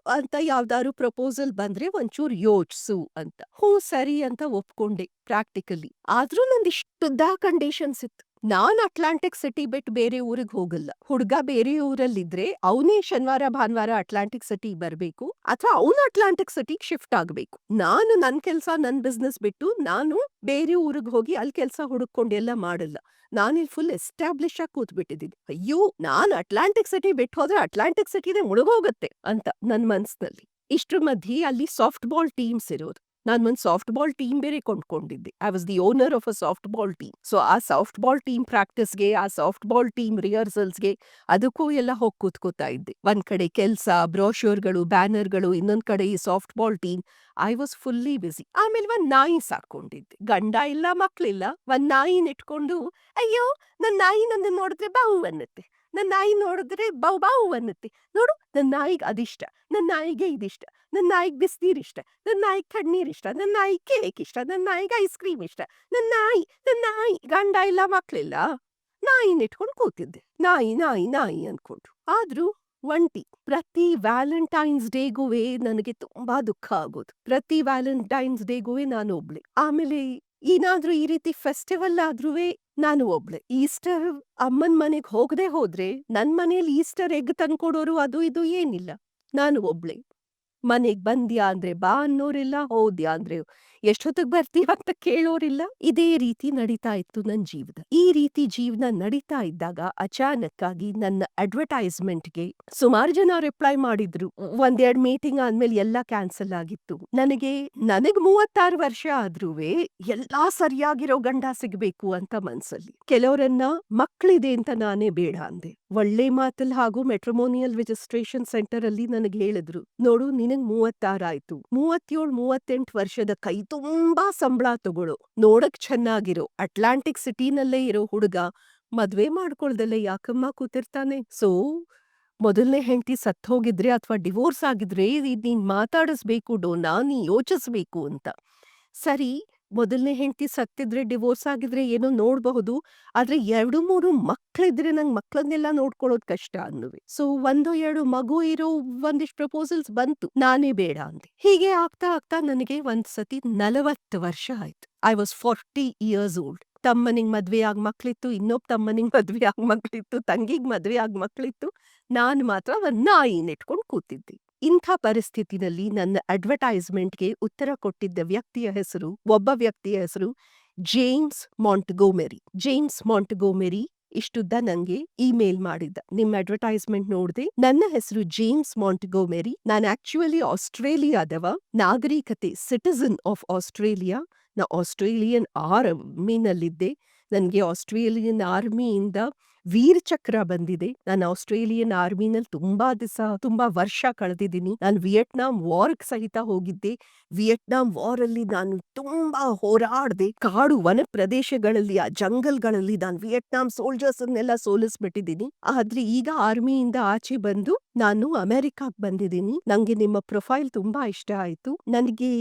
ಅಂತ ಯಾವ್ದಾದ್ರು ಪ್ರಪೋಸಲ್ ಬಂದ್ರೆ ಒಂಚೂರು ಯೋಚ್ಸು ಅಂತ. ಹ್ಞೂ, ಸರಿ ಅಂತ ಒಪ್ಕೊಂಡೆ, ಪ್ರಾಕ್ಟಿಕಲಿ. ಆದ್ರೂ ನಂದಿಷ್ಟುದ್ದ ಕಂಡೀಷನ್ಸ್ ಇತ್ತು. ನಾನ್ ಅಟ್ಲಾಂಟಿಕ್ ಸಿಟಿ ಬಿಟ್ಟು ಬೇರೆ ಊರಿಗೆ ಹೋಗಲ್ಲ. ಹುಡ್ಗ ಬೇರೆ ಊರಲ್ಲಿದ್ರೆ ಅವನೇ ಶನಿವಾರ, ಭಾನುವಾರ ಅಟ್ಲಾಂಟಿಕ್ ಸಿಟಿ ಬರಬೇಕು ಅಥವಾ ಅವನು ಅಟ್ಲಾಂಟಿಕ್ ಸಿಟಿಗೆ ಶಿಫ್ಟ್ ಆಗಬೇಕು. ನಾನು ನನ್ನ ಕೆಲಸ ನನ್ನ ಬಿಸ್ನೆಸ್ ಬಿಟ್ಟು ನಾನು ಬೇರೆ ಊರಿಗೆ ಹೋಗಿ ಅಲ್ಲಿ ಕೆಲಸ ಹುಡುಕೊಂಡೆಲ್ಲ ಮಾಡಲ್ಲ. ನಾನಿಲ್ಲಿ ಫುಲ್ ಎಸ್ಟಾಬ್ಲಿಷ್ ಆಗಿ ಕೂತ್ಬಿಟ್ಟಿದ್ದೀನಿ. ಅಯ್ಯೋ, ನಾನ್ ಅಟ್ಲಾಂಟಿಕ್ ಸಿಟಿ ಬಿಟ್ಟು ಹೋದ್ರೆ ಅಟ್ಲಾಂಟಿಕ್ ಸಿಟಿನೇ ಮುಳುಗೋಗುತ್ತೆ ಅಂತ ನನ್ನ ಮನಸ್ಸಿನಲ್ಲಿ ಇಷ್ಟ್ರ ಮಧ್ಯೆ ಅಲ್ಲಿ ಸಾಫ್ಟ್ ಬಾಲ್ ಟೀಮ್ಸ್ ಇರೋದು. ನಾನು ಒಂದು ಸಾಫ್ಟ್ ಬಾಲ್ ಟೀಮ್ ಬೇರೆ ಕೊಂಡ್ಕೊಂಡಿದ್ದೆ. I was the owner of a softball team so ಆ ಸಾಫ್ಟ್ ಬಾಲ್ ಟೀಮ್ ಪ್ರಾಕ್ಟೀಸ್ಗೆ ಆ ಸಾಫ್ಟ್ ಬಾಲ್ ಟೀಮ್ ರಿಹರ್ಸಲ್ಸ್ಗೆ ಅದಕ್ಕೂ ಎಲ್ಲ ಹೋಗಿ ಕೂತ್ಕೋತಾ ಇದ್ದೆ. ಒಂದ್ ಕಡೆ ಕೆಲಸ ಬ್ರೋಶ್ಯೂರ್ಗಳು ಬ್ಯಾನರ್ಗಳು ಇನ್ನೊಂದ್ ಕಡೆ ಈ softball team I was fully busy ಆಮೇಲೆ ಒಂದ್ ನಾಯಿ ಸಾಕೊಂಡಿದ್ದೆ ಗಂಡ ಇಲ್ಲ ಮಕ್ಳಿಲ್ಲ ಒಂದ್ ನಾಯಿನ ಇಟ್ಕೊಂಡು, ಅಯ್ಯೋ ನನ್ನ ನಾಯಿ ನನ್ನ ನೋಡಿದ್ರೆ ಬಾವು ಅನ್ನತ್ತೆ. ನನ್ನ ನಾಯಿ ನೋಡಿದ್ರೆ ಬೌ ಬಾವು ಅನ್ನತ್ತೆ. ನೋಡು ನನ್ನ ನಾಯಿಗೆ ಅದಿಷ್ಟ. ನನ್ನ ನಾಯಿಗೆ ಇದಿಷ್ಟ. ನನ್ ನಾಯಿಗೆ ಬಿಸಿನೀರು ಇಷ್ಟ, ನನ್ನ ನಾಯಿಗೆ ಕಣ್ಣೀರು ಇಷ್ಟ, ನನ್ನ ನಾಯಿ ಕೇಕ್ ಇಷ್ಟ, ನನ್ನ ನಾಯಿಗೆ ಐಸ್ ಕ್ರೀಮ್ ಇಷ್ಟ, ನನ್ನ ನಾಯಿ ನನ್ನ ನಾಯಿ, ಗಂಡ ಇಲ್ಲ ಮಕ್ಕಳಿಲ್ಲ ನಾಯಿನ ಇಟ್ಕೊಂಡು ಕೂತಿದ್ದೆ. ನಾಯಿ ನಾಯಿ ನಾಯಿ ಅನ್ಕೊಂಡು ಆದ್ರೂ ಒಂಟಿ, ಪ್ರತಿ ವ್ಯಾಲೆಂಟೈನ್ಸ್ ಡೇಗುವೆ ನನಗೆ ತುಂಬಾ ದುಃಖ ಆಗೋದು. ಪ್ರತಿ ವ್ಯಾಲೆಂಟೈನ್ಸ್ ಡೇಗುವೆ ನಾನು ಒಬ್ಳೆ. ಆಮೇಲೆ ಏನಾದ್ರೂ ಈ ರೀತಿ ಫೆಸ್ಟಿವಲ್ ಆದ್ರೂ ನಾನು ಒಬ್ಳೆ. ಈಸ್ಟರ್ ಅಮ್ಮನ್ ಮನೆಗ್ ಹೋಗದೆ ಹೋದ್ರೆ ನನ್ ಮನೇಲಿ ಈಸ್ಟರ್ ಎಗ್ ತಂದ್ಕೊಡೋರು ಅದು ಇದು ಏನಿಲ್ಲ. ನಾನು ಒಬ್ಳೆ. ಮನೆಗ್ ಬಂದ್ಯಾ ಅಂದ್ರೆ ಬಾ ಅನ್ನೋರಿಲ್ಲ, ಹೋದ್ಯಾ ಅಂದ್ರೆ ಎಷ್ಟೊತ್ತಿಗೆ ಬರ್ತೀಯ ಅಂತ ಕೇಳೋರಿಲ್ಲ. ಇದೇ ರೀತಿ ನಡೀತಾ ಇತ್ತು ನನ್ನ ಜೀವನ. ಈ ರೀತಿ ಜೀವನ ನಡೀತಾ ಇದ್ದಾಗ ಅಚಾನಕ್ ಆಗಿ ನನ್ನ ಅಡ್ವರ್ಟೈಸ್ಮೆಂಟ್ಗೆ ಸುಮಾರು ಜನ ರಿಪ್ಲೈ ಮಾಡಿದ್ರು. ಒಂದೆರಡು ಮೀಟಿಂಗ್ ಆದ್ಮೇಲೆ ಎಲ್ಲ ಕ್ಯಾನ್ಸಲ್ ಆಗಿತ್ತು. ನನಗೆ, ನನಗ್ ಮೂವತ್ತಾರು ವರ್ಷ ಆದ್ರೂ ಎಲ್ಲಾ ಸರಿಯಾಗಿರೋ ಗಂಡ ಸಿಗ್ಬೇಕು ಅಂತ ಮನ್ಸಲ್ಲಿ. ಕೆಲವರನ್ನ ಮಕ್ಳಿದೆ ಅಂತ ನಾನೇ ಬೇಡ ಅಂದೆ. ಒಳ್ಳೆ ಮಾತಲ್ಲಿ ಹಾಗೂ ಮೆಟ್ರೋಮೋನಿಯಲ್ ರಿಜಿಸ್ಟ್ರೇಷನ್ ಸೆಂಟರ್ ಅಲ್ಲಿ ನನಗೆ ಹೇಳಿದ್ರು, ನೋಡು ನಿನಗ್ ಮೂವತ್ತಾರಾಯ್ತು ಮೂವತ್ತೇಳ್ ಮೂವತ್ತೆಂಟ್ ವರ್ಷದ ಕೈ ತುಂಬಾ ಸಂಬಳ ತಗೊಳು. ನೋಡಕ್ ಚೆನ್ನಾಗಿರೋ. ಅಟ್ಲಾಂಟಿಕ್ ಸಿಟಿನಲ್ಲೇ ಇರೋ ಹುಡುಗ ಮದ್ವೆ ಮಾಡ್ಕೊಳ್ದಲ್ಲೇ ಯಾಕಮ್ಮ ಕೂತಿರ್ತಾನೆ? ಸೊ, ಮೊದಲನೇ ಹೆಂಡತಿ ಸತ್ ಹೋಗಿದ್ರೆ ಅಥವಾ ಡಿವೋರ್ಸ್ ಆಗಿದ್ರೆ ನೀನ್ ಮಾತಾಡಿಸ್ಬೇಕು, ಡೋನಾ, ನೀ ಯೋಚಿಸ್ಬೇಕು ಅಂತ. ಸರಿ ಮೊದಲನೇ ಹೆಂಡತಿ ಸತ್ತಿದ್ರೆ ಡಿವೋರ್ಸ್ ಆಗಿದ್ರೆ ಏನೋ ನೋಡಬಹುದು, ಆದ್ರೆ ಎರಡು, ಮೂರು ಮಕ್ಳಿದ್ರೆ ನಂಗೆ ಮಕ್ಳನ್ನೆಲ್ಲ ನೋಡ್ಕೊಳ್ಳೋದು ಕಷ್ಟ ಅನ್ನುವೆ. ಸೊ ಒಂದು, ಎರಡು ಮಗು ಇರೋ ಒಂದಿಷ್ಟು ಪ್ರಪೋಸಲ್ಸ್ ಬಂತು, ನಾನೇ ಬೇಡ ಅಂದೆ. ಹೀಗೆ ಆಗ್ತಾ ಆಗ್ತಾ ನನಗೆ ಒಂದ್ ಸತಿ ನಲವತ್ತು ವರ್ಷ ಆಯ್ತು. I was forty years old ತಮ್ಮನಿಗ್ ಮದ್ವೆ ಆಗ ಮಕ್ಳಿತ್ತು, ಇನ್ನೊಬ್ ತಮ್ಮನಿಗ್ ಮದ್ವೆ ಆಗ ಮಕ್ಳಿತ್ತು, ತಂಗಿಗ್ ಮದ್ವೆ ಆಗ ಮಕ್ಳಿತ್ತು, ನಾನು ಮಾತ್ರ ಒಂದ್ ನಾಯಿನ ನೆಟ್ಕೊಂಡು ಕೂತಿದ್ದೆ. ಇಂಥ ಪರಿಸ್ಥಿತಿನಲ್ಲಿ ನನ್ನ ಅಡ್ವರ್ಟೈಸ್ಮೆಂಟ್ಗೆ ಉತ್ತರ ಕೊಟ್ಟಿದ್ದ ವ್ಯಕ್ತಿಯ ಹೆಸರು, ಒಬ್ಬ ವ್ಯಕ್ತಿಯ ಹೆಸರು ಜೇಮ್ಸ್ ಮಾಂಟ್ಗೋಮೆರಿ. ಜೇಮ್ಸ್ ಮಾಂಟ್ಗೋಮೆರಿ ಇಷ್ಟುದ್ದ ನಂಗೆ ಇಮೇಲ್ ಮಾಡಿದ್ದ. ನಿಮ್ಮ ಅಡ್ವರ್ಟೈಸ್ಮೆಂಟ್ ನೋಡ್ದೆ ನನ್ನ ಹೆಸರು ಜೇಮ್ಸ್ ಮಾಂಟ್ಗೋಮೆರಿ. ನಾನು ಆಕ್ಚುಲಿ ಆಸ್ಟ್ರೇಲಿಯಾದವ ನಾಗರಿಕತೆ, ಸಿಟಿಸನ್ ಆಫ್ ಆಸ್ಟ್ರೇಲಿಯಾ. ನಾ ಆಸ್ಟ್ರೇಲಿಯನ್ ಆರ್ಮಿನಲ್ಲಿದ್ದೆ ನನಗೆ ಆಸ್ಟ್ರೇಲಿಯನ್ ಆರ್ಮಿಯಿಂದ ವೀರ್ ಚಕ್ರ ಬಂದಿದೆ. ನಾನು ಆಸ್ಟ್ರೇಲಿಯನ್ ಆರ್ಮಿನಲ್ಲಿ ತುಂಬಾ ದಿವಸ, ತುಂಬಾ ವರ್ಷ ಕಳೆದಿದ್ದೀನಿ. ನಾನು ವಿಯೆಟ್ನಾಂ ವಾರ್ಗ್ ಸಹಿತ ಹೋಗಿದ್ದೆ. ವಿಯೆಟ್ನಾಂ ವಾರ್ ಅಲ್ಲಿ ನಾನು ತುಂಬಾ ಹೋರಾಡ್ದೆ. ಕಾಡು ವನ ಪ್ರದೇಶಗಳಲ್ಲಿ ಆ ಜಂಗಲ್ಗಳಲ್ಲಿ ನಾನು ವಿಯೆಟ್ನಾಂ ಸೋಲ್ಜರ್ಸ್ ಅನ್ನೆಲ್ಲ ಸೋಲಿಸ್ಬಿಟ್ಟಿದ್ದೀನಿ. ಆದ್ರೆ ಈಗ ಆರ್ಮಿಯಿಂದ ಆಚೆ ಬಂದು ನಾನು ಅಮೆರಿಕಾಗ್ ಬಂದಿದ್ದೀನಿ. ನಂಗೆ ನಿಮ್ಮ ಪ್ರೊಫೈಲ್ ತುಂಬಾ ಇಷ್ಟ ಆಯ್ತು. ನನಗೆ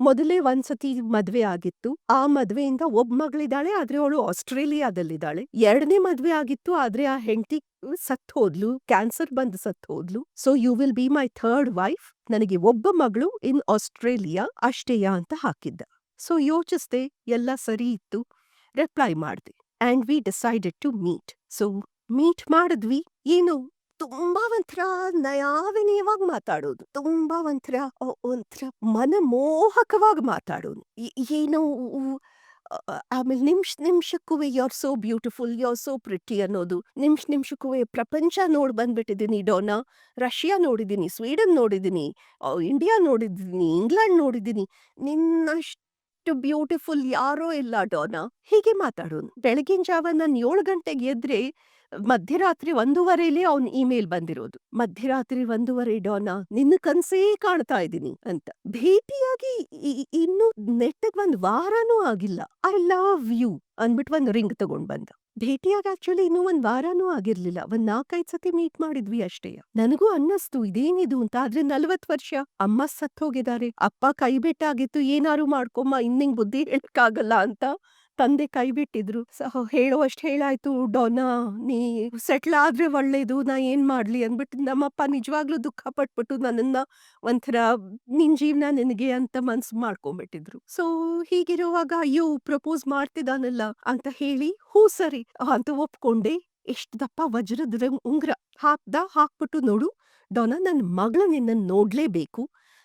ಮೊದಲೇ ಒಂದ್ಸತಿ ಮದ್ವೆ ಆಗಿತ್ತು. ಆ ಮದ್ವೆಯಿಂದ ಒಬ್ಬ ಮಗಳಿದ್ದಾಳೆ, ಆದ್ರೆ ಅವಳು ಆಸ್ಟ್ರೇಲಿಯಾದಲ್ಲಿದ್ದಾಳೆ. ಎರಡನೇ ಮದ್ವೆ ಆಗಿತ್ತು, ಆದ್ರೆ ಆ ಹೆಂಡತಿ ಸತ್ ಹೋದ್ಲು ಕ್ಯಾನ್ಸರ್ ಬಂದ್ ಸತ್ ಹೋದ್ಲು. So you will be my third wife ನನಗೆ ಒಬ್ಬ ಮಗಳು ಇನ್ ಆಸ್ಟ್ರೇಲಿಯಾ ಅಷ್ಟೇಯಾ ಅಂತ ಹಾಕಿದ್ದ. ಸೊ ಯೋಚಿಸ್ದೆ, ಎಲ್ಲ ಸರಿ ಇತ್ತು ರಿಪ್ಲೈ ಮಾಡ್ದೆ. And we decided to meet so meet ಮಾಡಿದ್ವಿ. ಏನು, ತುಂಬಾ ಒಂಥರ ನಯಾವಿನಯವಾಗಿ ಮಾತಾಡೋದು. ತುಂಬಾ ಒಂಥರ ಒಂಥರ ಮನಮೋಹಕವಾಗಿ ಮಾತಾಡೋದು. ಏನೋ ಆಮೇಲೆ ನಿಮಿಷ ನಿಮಿಷಕ್ಕೂ are so beautiful are so pretty ಅನ್ನೋದು. ನಿಮಿಷ ನಿಮಿಷಕ್ಕೂ ಪ್ರಪಂಚ ನೋಡ್ ಬಂದ್ಬಿಟ್ಟಿದ್ದೀನಿ ಡೋನಾ. ರಷ್ಯಾ ನೋಡಿದ್ದೀನಿ ಸ್ವೀಡನ್ ನೋಡಿದ್ದೀನಿ ಇಂಡಿಯಾ ನೋಡಿದ್ದೀನಿ ಇಂಗ್ಲೆಂಡ್ ನೋಡಿದ್ದೀನಿ ನಿನ್ನಷ್ಟು ಬ್ಯೂಟಿಫುಲ್ ಯಾರೋ ಇಲ್ಲ ಡೋನಾ. ಹೀಗೆ ಮಾತಾಡೋನು. ಬೆಳಗಿನ ಜಾವ ನಾನು ಏಳು ಗಂಟೆಗೆ ಎದ್ರೆ ಮಧ್ಯರಾತ್ರಿ ಒಂದೂವರೆಲೇ ಅವ್ನ್ ಇಮೇಲ್ ಬಂದಿರೋದು. ಮಧ್ಯರಾತ್ರಿ ಒಂದೂವರೆ ಡಾನ, ನಿನ್ನ ಕನ್ಸೇ ಕಾಣ್ತಾ ಇದ್ದೀನಿ ಅಂತ. ಭೇಟಿಯಾಗಿ ಇನ್ನು ನೆಟ್ಟಗ್ ಒಂದ್ ವಾರನೂ ಆಗಿಲ್ಲ. ಐ ಲವ್ ಯು ಅಂದ್ಬಿಟ್ಟು ಒಂದ್ ರಿಂಗ್ ತಗೊಂಡ್ ಬಂದ. ಭೇಟಿಯಾಗಿ ಆಕ್ಚುಲಿ ಇನ್ನೂ ಒಂದ್ ವಾರನೂ ಆಗಿರ್ಲಿಲ್ಲ. ಒಂದ್ ನಾಲ್ಕೈದು ಸತಿ ಮೀಟ್ ಮಾಡಿದ್ವಿ ಅಷ್ಟೇ. ನನಗೂ ಅನ್ನಿಸ್ತು, ಇದೇನಿದು ಅಂತ. ಆದ್ರೆ ನಲ್ವತ್ ವರ್ಷ. ಅಮ್ಮ ಸತ್ ಹೋಗಿದ್ದಾರೆ ಅಪ್ಪ ಕೈ ಬೆಟ್ಟಾಗಿತ್ತು. ಏನಾರು ಮಾಡ್ಕೊಮ್ಮ, ಇನ್ನಿಂಗ್ ಬುದ್ಧಿ ಹೇಳಕ್ಕಾಗಲ್ಲ ಅಂತ. ತಂದೆ ಕೈ ಬಿಟ್ಟಿದ್ರು. ಹೇಳುವಷ್ಟು ಹೇಳಾಯ್ತು, ಡೋನಾ, ನೀ ಸೆಟ್ಲ್ ಆದ್ರೆ ಒಳ್ಳೇದು, ನಾ ಏನ್ ಮಾಡ್ಲಿ? ಅಂದ್ಬಿಟ್ಟು ನಮ್ಮಪ್ಪ ನಿಜವಾಗ್ಲೂ ದುಃಖ ಪಟ್ಬಿಟ್ಟು ನನ್ನನ್ನ ಒಂಥರ, ನಿನ್ ಜೀವನ ನಿನಗೆ ಅಂತ ಮನ್ಸು ಮಾಡ್ಕೊಂಡ್ಬಿಟ್ಟಿದ್ರು ಸೊ ಹೀಗಿರುವಾಗ, ಅಯ್ಯೋ, ಪ್ರಪೋಸ್ ಮಾಡ್ತಿದ್ದಾನಲ್ಲ ಅಂತ ಹೇಳಿ, ಹೂ, ಸರಿ, ಅಂತ ಒಪ್ಕೊಂಡೆ. ಎಷ್ಟ್ ದಪ್ಪ ವಜ್ರದ ಉಂಗ್ರ. ಹಾಕ್ದ, ಹಾಕ್ಬಿಟ್ಟು ನೋಡು, ಡೋನಾ ನನ್ನ ಮಗಳ ನಿನ್ನ ನೋಡ್ಲೇಬೇಕು.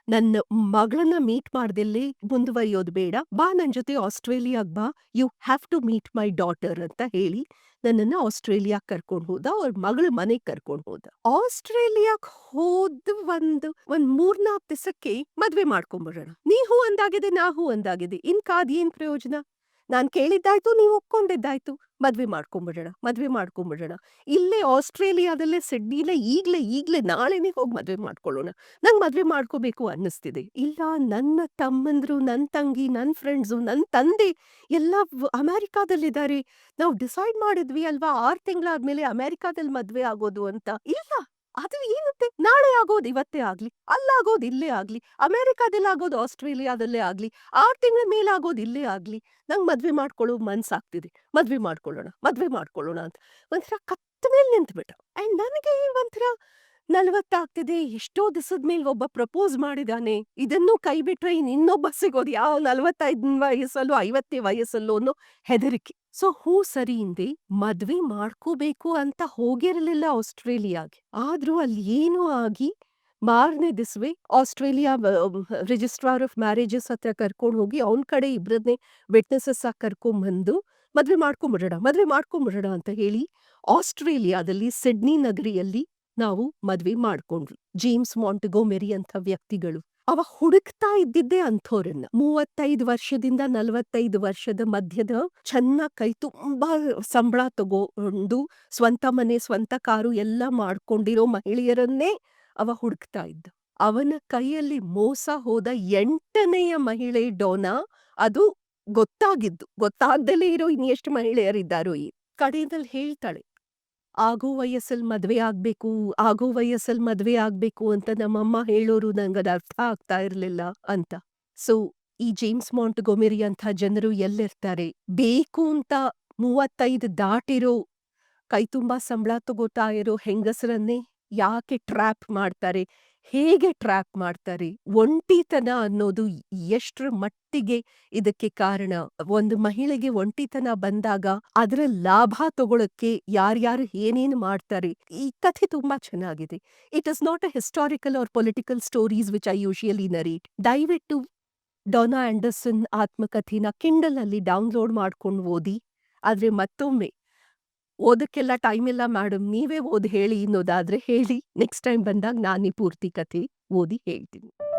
ನನ್ನ ಮಗಳನ್ನ ಮೀಟ್ ಮಾಡ್ದೆಲ್ಲೇ ಮುಂದುವರಿಯೋದು ಬೇಡ. ಬಾ ನನ್ನ ಜೊತೆ ಆಸ್ಟ್ರೇಲಿಯಾಗ್ ಬಾ. You have to meet my daughter ಅಂತ ಹೇಳಿ ನನ್ನನ್ನ ಆಸ್ಟ್ರೇಲಿಯಾ ಕರ್ಕೊಂಡು ಹೋದ, ಅವ್ರ ಮಗಳ ಮನೆಗ್ ಕರ್ಕೊಂಡು ಹೋದ. ಆಸ್ಟ್ರೇಲಿಯಾಕ್ ಹೋದ ಒಂದು, ಒಂದ್ ಮೂರ್ನಾಲ್ಕು ದಿವಸಕ್ಕೆ ಮದ್ವೆ ಮಾಡ್ಕೊಂಡ್ಬಿಡೋಣ ನೀ ಹೂ ಅಂದಾಗಿದೆ, ನಾ ಹೂ ಅಂದಾಗಿದೆ. ಇನ್ ಕಾದ್ ಏನ್ ಪ್ರಯೋಜನ? ನಾನ್ ಕೇಳಿದ್ದಾಯ್ತು, ನೀವು ಒಪ್ಕೊಂಡಿದ್ದಾಯ್ತು. ಮದ್ವೆ ಮಾಡ್ಕೊಂಬಿಡೋಣ ಮದ್ವೆ ಮಾಡ್ಕೊಂಬಿಡೋಣ. ಇಲ್ಲೇ ಆಸ್ಟ್ರೇಲಿಯಾದಲ್ಲೇ ಸಿಡ್ನಿಲೇ ಈಗ್ಲೇ ಈಗ್ಲೇ ನಾಳೆನೇ ಹೋಗಿ ಮದ್ವೆ ಮಾಡ್ಕೊಳ್ಳೋಣ. ನಂಗೆ ಮದ್ವೆ ಮಾಡ್ಕೋಬೇಕು ಅನ್ನಿಸ್ತಿದೆ. ಇಲ್ಲ, ನನ್ನ ತಮ್ಮಂದ್ರು ನನ್ನ ತಂಗಿ ನನ್ನ ಫ್ರೆಂಡ್ಸು ನನ್ನ ತಂದೆ ಎಲ್ಲ ಅಮೆರಿಕಾದಲ್ಲಿದ್ದಾರೆ. ನಾವು ಡಿಸೈಡ್ ಮಾಡಿದ್ವಿ ಅಲ್ವಾ, ಆರು ತಿಂಗಳಾದ್ಮೇಲೆ ಅಮೆರಿಕಾದಲ್ಲಿ ಮದ್ವೆ ಆಗೋದು ಅಂತ. ಇಲ್ಲ. ಅದು ಏನಂತೆ? ನಾಳೆ ಆಗೋದು ಇವತ್ತೇ ಆಗ್ಲಿ, ಅಲ್ಲಾಗೋದು ಇಲ್ಲೇ ಆಗ್ಲಿ, ಅಮೆರಿಕಾದಲ್ಲಿ ಆಗೋದು ಆಸ್ಟ್ರೇಲಿಯಾದಲ್ಲೇ ಆಗ್ಲಿ, ಆರ್ ತಿಂಗಳ ಮೇಲೆ ಆಗೋದು ಇಲ್ಲೇ ಆಗ್ಲಿ. ನಂಗೆ ಮದ್ವೆ ಮಾಡ್ಕೊಳ್ಳೋ ಮನ್ಸಾಗ್ತಿದೆ. ಮದ್ವೆ ಮಾಡ್ಕೊಳ್ಳೋಣ ಮದ್ವೆ ಮಾಡ್ಕೊಳ್ಳೋಣ ಅಂತ. ಒಂಥರ ಕತ್ತ ಮೇಲೆ ನಿಂತ್ಬಿಟ್ಟ ಅಂಡ್ ನನಗೆ ಒಂಥರ ನಲ್ವತ್ತಾಗ್ತಿದೆ, ಎಷ್ಟೋ ದಿವಸದ ಮೇಲೆ ಒಬ್ಬ ಪ್ರಪೋಸ್ ಮಾಡಿದಾನೆ. ಇದನ್ನು ಕೈ ಬಿಟ್ರೆ ಇನ್ ಇನ್ನೊಬ್ಬ ಸಿಗೋದು ಯಾವ ನಲ್ವತ್ತೈದ್ ವಯಸ್ಸಲ್ಲೋ, ಐವತ್ತೇ ವಯಸ್ಸಲ್ಲೋ ಅನ್ನೋ ಹೆದರಿಕೆ. ಸೊ, ಹೂ ಸರಿ ಹಿಂದೆ ಮದ್ವೆ ಮಾಡ್ಕೋಬೇಕು ಅಂತ ಹೋಗಿರಲಿಲ್ಲ ಆಸ್ಟ್ರೇಲಿಯಾಗೆ. ಆದ್ರೂ ಅಲ್ಲಿ ಏನೂ ಆಗಿ, ಮಾರನೇ ದಿಸ್ವೆ ಆಸ್ಟ್ರೇಲಿಯಾ ರಿಜಿಸ್ಟ್ರಾರ್ ಆಫ್ ಮ್ಯಾರೇಜಸ್ ಹತ್ರ ಕರ್ಕೊಂಡು ಹೋಗಿ ಅವನ ಕಡೆ ಇಬ್ಬರನ್ನೇ ವಿಟ್ನೆಸಸ್ ಆಗಿ ಕರ್ಕೊಂಬಂದು ಮದ್ವೆ ಮಾಡ್ಕೊಂಬಿಡೋಣ ಮದ್ವೆ ಮಾಡ್ಕೊಂಬಿಡೋಣ ಅಂತ ಹೇಳಿ ಆಸ್ಟ್ರೇಲಿಯಾದಲ್ಲಿ ಸಿಡ್ನಿ ನಗರಿಯಲ್ಲಿ ನಾವು ಮದ್ವೆ ಮಾಡ್ಕೊಂಡ್ವಿ ಜೇಮ್ಸ್ ಮಾಂಟೆಗೋಮೆರಿ ಅಂತ ವ್ಯಕ್ತಿಗಳು. ಅವ ಹುಡುಕ್ತಾ ಇದ್ದಿದ್ದೆ ಅಂಥವ್ರನ್ನ ಮೂವತ್ತೈದು ವರ್ಷದಿಂದ ನಲವತ್ತೈದು ವರ್ಷದ ಮಧ್ಯದ ಚೆನ್ನ ಕೈ ತುಂಬಾ ಸಂಬಳ ತಗೊಂಡು ಸ್ವಂತ ಮನೆ, ಸ್ವಂತ ಕಾರು ಎಲ್ಲ ಮಾಡ್ಕೊಂಡಿರೋ ಮಹಿಳೆಯರನ್ನೇ ಅವ ಹುಡುಕ್ತಾ ಇದ್ದ. ಅವನ ಕೈಯಲ್ಲಿ ಮೋಸ ಹೋದ ಎಂಟನೆಯ ಮಹಿಳೆ ಡೋನಾ, ಅದು ಗೊತ್ತಾಗಿದ್ದು. ಗೊತ್ತಾಗ್ದಲೇ ಇರೋ ಇನ್ನೆಷ್ಟು ಮಹಿಳೆಯರಿದ್ದಾರೋ ಈ ಕಡೆಯಲ್ಲಿ ಹೇಳ್ತಾಳೆ. ಆಗೋ ವಯಸ್ಸಲ್ಲಿ ಮದುವೆ ಆಗಬೇಕು, ಆಗೋ ವಯಸ್ಸಲ್ಲಿ ಮದುವೆ ಆಗಬೇಕು ಅಂತ ನಮ್ಮಮ್ಮ ಹೇಳೋರು ನಂಗದ ಅರ್ಥ ಆಗ್ತಾ ಇರಲಿಲ್ಲ ಅಂತ. ಸೊ ಈ ಜೇಮ್ಸ್ ಮಾಂಟ್ಗೊಮೆರಿ ಅಂತ ಜನರು ಎಲ್ಲಿರ್ತಾರೆ? ಬೇಕು ಅಂತ ಮೂವತ್ತೈದು ದಾಟಿರೋ, ಕೈ ತುಂಬ ಸಂಬಳ ತಗೋತಾ ಇರೋ ಹೆಂಗಸರನ್ನೇ ಯಾಕೆ ಟ್ರ್ಯಾಪ್ ಮಾಡ್ತಾರೆ? ಹೇಗೆ ಟ್ರ್ಯಾಕ್ ಮಾಡ್ತಾರೆ, ಒಂಟಿತನ ಅನ್ನೋದು ಎಷ್ಟರ ಮಟ್ಟಿಗೆ ಇದಕ್ಕೆ ಕಾರಣ? ಒಂದು ಮಹಿಳೆಗೆ ಒಂಟಿತನ ಬಂದಾಗ ಅದರ ಲಾಭ ತಗೊಳಕ್ಕೆ ಯಾರ್ಯಾರು ಏನೇನು ಮಾಡ್ತಾರೆ? ಈ ಕಥೆ ತುಂಬಾ ಚೆನ್ನಾಗಿದೆ. It is not a historical or political stories which I usually narrate ದಯವಿಟ್ಟು ಡೊನಾ ಆಂಡರ್ಸನ್ ಆತ್ಮಕಥೆನ ಕಿಂಡಲ್ ಅಲ್ಲಿ ಡೌನ್ಲೋಡ್ ಮಾಡ್ಕೊಂಡು ಓದಿ. ಆದ್ರೆ ಮತ್ತೊಮ್ಮೆ ಓದಕ್ಕೆಲ್ಲ ಟೈಮ್ ಇಲ್ಲ ಮೇಡಮ್ ನೀವೇ ಓದಿ ಹೇಳಿ ಅನ್ನೋದಾದ್ರೆ ಹೇಳಿ. ನೆಕ್ಸ್ಟ್ ಟೈಮ್ ಬಂದಾಗ ನಾನು ಪೂರ್ತಿ ಕಥೆ ಓದಿ ಹೇಳ್ತೀನಿ.